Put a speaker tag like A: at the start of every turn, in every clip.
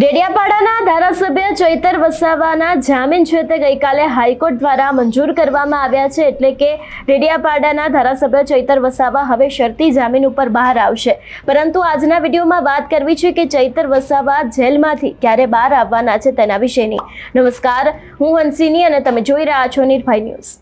A: ડેડિયાપાડાના ધારાસભ્ય ચૈતર વસાવાના જામીન છે તે ગઈકાલે હાઈકોર્ટ દ્વારા મંજૂર કરવામાં આવ્યા છે એટલે કે ડેડિયાપાડાના ધારાસભ્ય ચૈતર વસાવા હવે શરતી જામીન ઉપર બહાર આવશે. પરંતુ આજના વિડીયોમાં વાત કરવી છે કે ચૈતર વસાવા જેલમાંથી ક્યારે બહાર આવવાના છે તેના વિશેની. નમસ્કાર, હું હંસિની અને તમે જોઈ રહ્યા છો નિર્ભય ન્યૂઝ.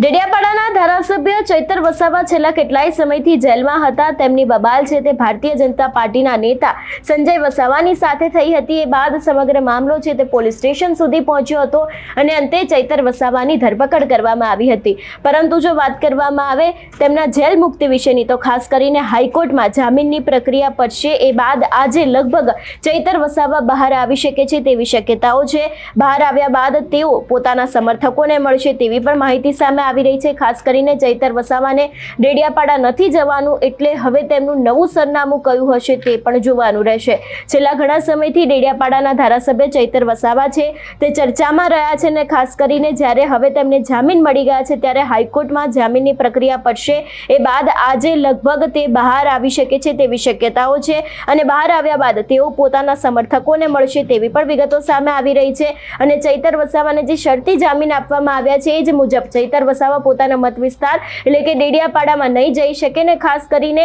A: ડેડિયાપાડાના ધારાસભ્ય ચૈતર વસાવા છેલ્લા કેટલાય સમયથી જેલમાં હતા. તેમની બબાલ છે તે ભારતીય જનતા પાર્ટીના નેતા સંજય વસાવાની સાથે થઈ હતી. એ બાદ સમગ્ર મામલો છે તે પોલીસ સ્ટેશન સુધી પહોંચ્યો હતો અને અંતે ચૈતર વસાવાની ધરપકડ કરવામાં આવી હતી. પરંતુ જો વાત કરવામાં આવે તેમના જેલ મુક્તિ વિશેની, તો ખાસ કરીને હાઈકોર્ટમાં જામીનની પ્રક્રિયા પડશે. એ બાદ આજે લગભગ ચૈતર વસાવા બહાર આવી શકે છે તેવી શક્યતાઓ છે. બહાર આવ્યા બાદ તેઓ પોતાના સમર્થકોને મળશે તેવી પણ માહિતી સામે આવી રહી છે. ખાસ કરીને ચૈતર વસાવાને ડેડિયાપાડા નથી જવાનું એટલે હવે તેમનું નવું સરનામું કયું હશે તે પણ જોવાનું રહેશે. છેલ્લા ઘણા સમયથી ડેડિયાપાડાના ધારાસભ્ય ચૈતર વસાવા છે. તે ચર્ચામાં રહ્યા છે ને ખાસ કરીને જ્યારે હવે તેમને જામીન મળી ગયા છે ત્યારે હાઈકોર્ટમાં જામીનની પ્રક્રિયા પડશે. એ બાદ આજે લગભગ તે બહાર આવી શકે છે તેવી શક્યતાઓ છે અને બહાર આવ્યા બાદ તેઓ પોતાના સમર્થકોને મળશે તેવી પણ વિગતો સામે આવી રહી છે. અને ચૈતર વસાવાને જે શરતી જામીન આપવામાં આવ્યા છે એ જ મુજબ ચૈતર વસાવા પોતાના મત વિસ્તાર એટલે કે ડેડિયાપાડામાં નહીં જઈ શકે ને ખાસ કરીને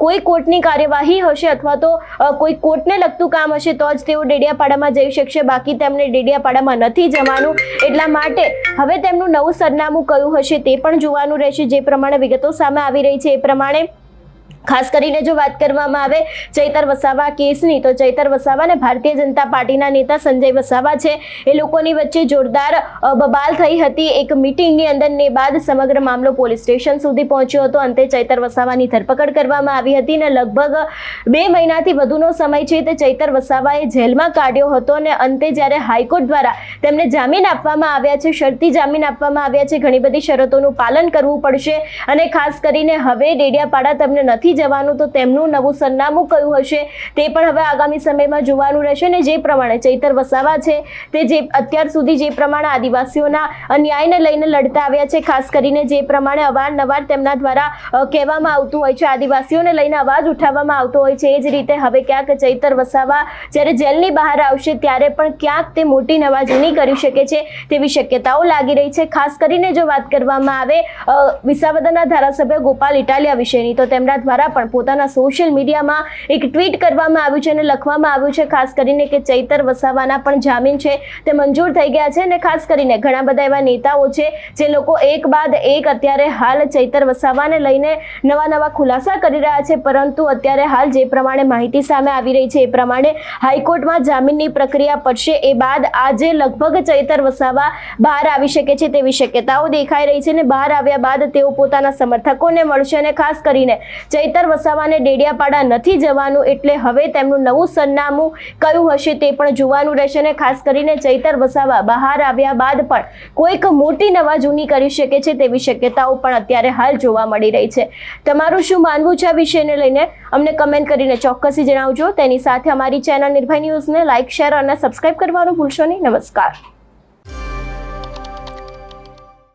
A: કોઈ કોર્ટની કાર્યવાહી હશે અથવા તો કોઈ કોર્ટને લગતું કામ હશે તો જ તેઓ ડેડિયાપાડામાં જઈ શકશે. બાકી તેમને ડેડિયાપાડામાં નથી જવાનું. એટલા માટે હવે તેમનું નવું સરનામું કયું હશે તે પણ જોવાનું રહેશે. જે પ્રમાણે વિગતો સામે આવી રહી છે એ પ્રમાણે ખાસ કરીને જો વાત કરવામાં આવે ચૈતર વસાવા કેસની, તો ચૈતર વસાવા અને ભારતીય જનતા પાર્ટીના નેતા સંજય વસાવા છે. એ લોકોની વચ્ચે જોરદાર બબાલ થઈ હતી. એક મિટિંગની અંદર ને બાદ સમગ્ર મામલો પોલીસ સ્ટેશન સુધી પહોંચ્યો હતો. અંતે ચૈતર વસાવાની ધરપકડ કરવામાં આવી હતી અને લગભગ બે મહિનાથી વધુનો સમય છે તે ચૈતર વસાવાએ જેલમાં કાઢ્યો હતો અને અંતે જ્યારે હાઈકોર્ટ દ્વારા તેમને જામીન આપવામાં આવ્યા છે, શરતી જામીન આપવામાં આવ્યા છે, ઘણી બધી શરતોનું પાલન કરવું પડશે અને ખાસ કરીને હવે ડેડિયાપાડા તમને નથી જવાનું, તો તેમનું નવું સરનામું કયું હશે? તે પણ હવે આગામી સમયમાં જોવાનું રહેશે ને જે પ્રમાણે ચૈતર વસાવા છે, તે જે અત્યાર સુધી જે પ્રમાણે આદિવાસીઓના અન્યાયને લઈને લડતા આવ્યા છે, ખાસ કરીને જે પ્રમાણે અવારનવાર તેમના દ્વારા કહેવામાં આવતું હોય છે, આદિવાસીઓને લઈને અવાજ ઉઠાવવામાં આવતો હોય છે, એ જ રીતે હવે ક્યાંક ચૈતર વસાવા જ્યારે જેલની બહાર આવશે, ત્યારે પણ ક્યાંક તે મોટી નવાજૂની કરી શકે છે, તેવી શક્યતાઓ લાગી રહી છે. ખાસ કરીને જો વાત કરવામાં આવે વિસાવદરના ધારાસભ્ય ગોપાલ ઇટાલિયા વિશેની, તો તેમના દ્વારા પણ પોતાના સોશિયલ મીડિયામાં એક ટ્વીટ કરવામાં આવ્યું છે અને લખવામાં આવ્યું છે, ખાસ કરીને કે ચૈતર વસાવાના પણ જામીન છે. તે મંજૂર થઈ ગયા છે અને ખાસ કરીને ઘણા બધા એવા નેતાઓ છે જે લોકો એક બાદ એક અત્યારે હાલ ચૈતર વસાવાને લઈને નવા નવા ખુલાસા કરી રહ્યા છે. પરંતુ અત્યારે હાલ જે પ્રમાણે માહિતી સામે આવી રહી છે, એ પ્રમાણે હાઈકોર્ટમાં જામીનની પ્રક્રિયા પડશે. એ બાદ આજે લગભગ ચૈતર વસાવા બહાર આવી શકે છે તેવી શક્યતાઓ દેખાઈ રહી છે અને બહાર આવ્યા બાદ તેઓ પોતાના સમર્થકોને મળશે અને ખાસ કરીને ચૈતર વસાવાને ડેડિયાપાડા નથી જવાનું એટલે હવે તેમનું નવું સરનામું કયું હશે તે પણ જોવાનું રહેશે અને ખાસ કરીને ચૈતર વસાવા બહાર આવ્યા બાદ પણ કોઈક મોટી નવા જૂની કરી શકે છે તેવી શક્યતાઓ પણ અત્યારે હાલ જોવા મળી રહી છે. તમારું શું માનવું છે આ વિષયને લઈને? અમને કમેન્ટ કરીને ચોક્કસી જણાવજો. તેની સાથે અમારી ચેનલ નિર્ભય ન્યૂઝને લાઇક શેર અને સબસ્ક્રાઇબ કરવાનું ભૂલશો નહીં. નમસ્કાર.